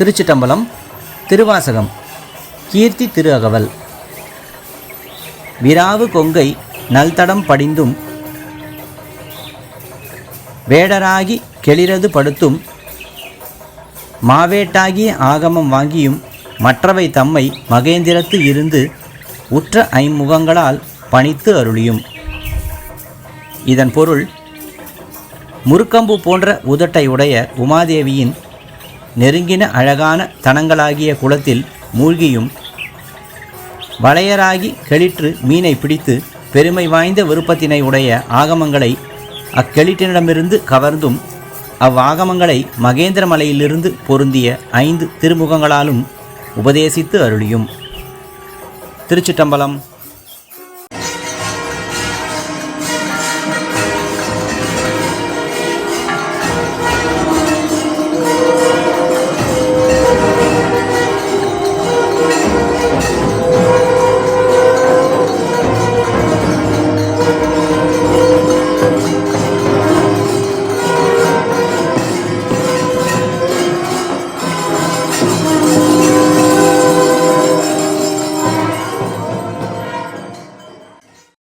திருச்சிட்டம்பலம் திருவாசகம் கீர்த்தி திரு அகவல் விராவு கொங்கை நல்தடம் படிந்தும் வேடராகி கெளிரது படுத்தும் மாவேட்டாகிய ஆகமம் வாங்கியும் மற்றவை தம்மை மகேந்திரத்து இருந்து உற்ற ஐமுகங்களால் பணித்து அருளியும். இதன் பொருள் முருக்கம்பு போன்ற உதட்டை உடைய உமாதேவியின் நெருங்கின அழகான தனங்களாகிய குளத்தில் மூழ்கியும் வளையராகி கெளிற்று மீனை பிடித்து பெருமை வாய்ந்த விருப்பத்தினை உடைய ஆகமங்களை அக்கெளிற்றினிடமிருந்து கவர்ந்தும் அவ்வாகமங்களை மகேந்திர மலையிலிருந்து பொருந்திய ஐந்து திருமுகங்களாலும் உபதேசித்து அருளியும். திருச்சிட்டம்பலம்